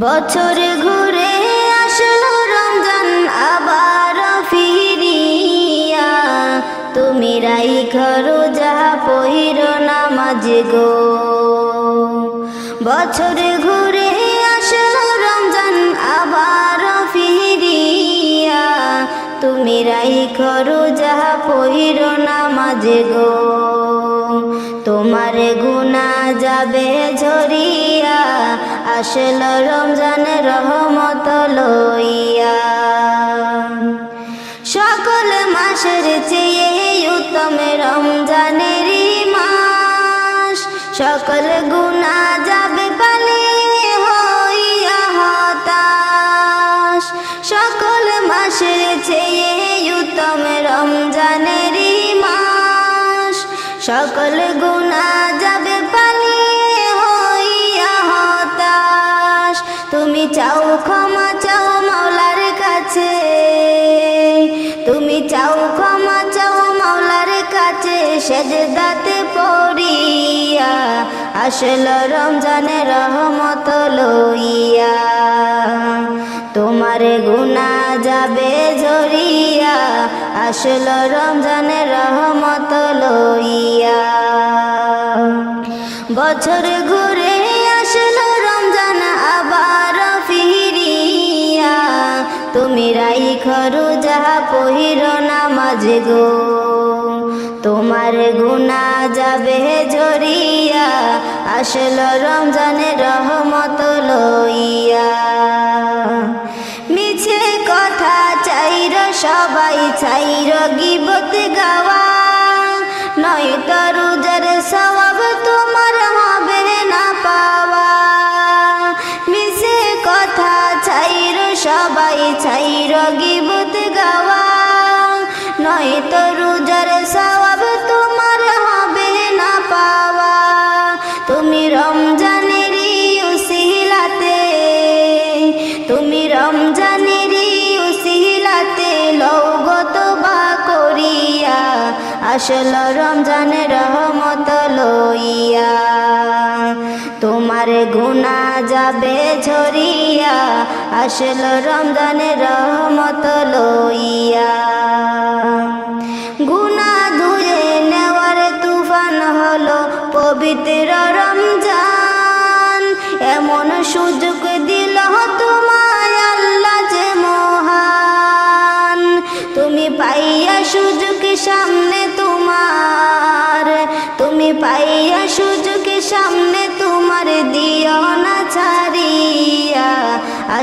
বছর ঘুরে আসলো রমজান, আবার ফিরিয়া। তুমি রাই ঘরো, যাহা পহির নামাজ গো। বছর ঘুরে আসলো রমজান, আবার ফিরিয়া। তুমি রাই ঘরো, যাহা পহির নামাজ গো। তোমার গুণা যাবে ঝরিয়া আসল রমজান রহমত লইয়া। সকল মাসের চেয়ে উত্তম রমজানের মাস। সকল গুণা যাবে পালিয়ে হইয়া হতাশ। সকল মাসের চেয়ে উত্তম রমজানের মাস। সকল গুণা আসল রমজানের রহমত লইয়া। তোমার গুণা যাবে ঝরিয়া। আসল রমজানের রহমত লইয়া। বছর ঘুরে আসলো রমজান আবার ফিরিয়া। তুমি রাই খরু যাহা পহির নামাজ গো। তোমার গুণা যাবে ঝরিয়া। আসলো রমজানের রহমত লইয়া। মিছে কথা চাইর সবাই, চাইর গিবত গাওয়া। নয় তরুজার সবাব তোমার হবে না পাওয়া। মিছে কথা চাইর সবাই, চাইর গিবত আসল রমজানের রহমত লইয়া, তোমার গুণা যাবে ঝরিয়া, আসল রমজানের রহমত লইয়া। গুণা ধুয়ে নেওয়ার তুফান হলো পবিত্র রমজান, এমন সুযোগ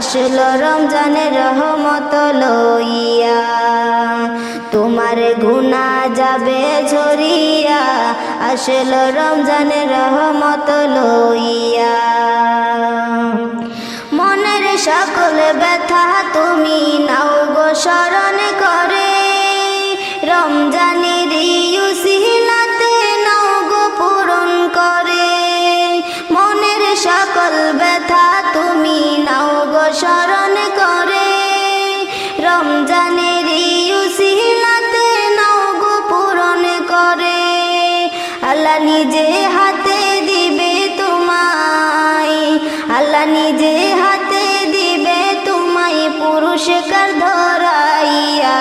আসলো রমজানের রহমত লইয়া, তোমার গুণা যাবে ঝরিয়া। আসলো রমজানের রহমত লইয়া। মনের সকল ব্যথা তুমি নাও গো রমজানের ইউসিলাতে নাও গো পূরণ করে। আল্লাহ নিজে হাতে দিবে তোমায়। আল্লাহ নিজে হাতে দিবে তোমায় পুরস্কার ধরাইয়া।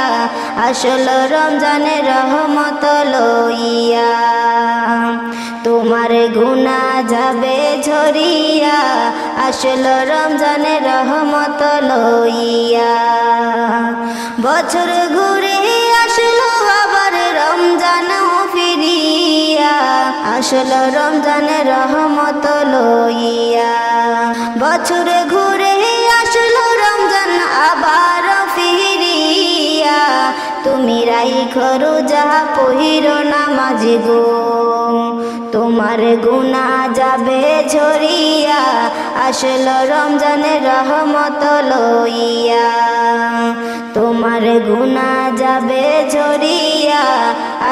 আসল রমজানের রহমত লইয়া। তোমার গুণা যাবে ঝরিয়া। আসল রমজানের রহমত বছর ঘুরে আসলো আবার রমজান ফিরিয়া। আসল রমজানের রহমত লইয়া। বছর ঘুরে আসলো রমজান আবার ফিরিয়া। তুমি রাই খরু যাহা পহির নামাজ গো। তোমার গুণা যাবে ঝরিয়া, আসল রমজানের রহমত লইয়া। তোমার গুণা যাবে ঝরিয়া,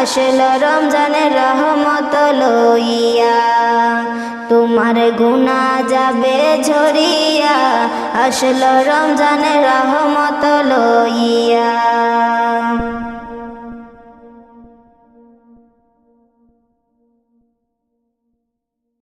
আসল রমজানের রহমত লইয়া। তোমার গুণা যাবে ঝরিয়া, আসল রমজানের রহমত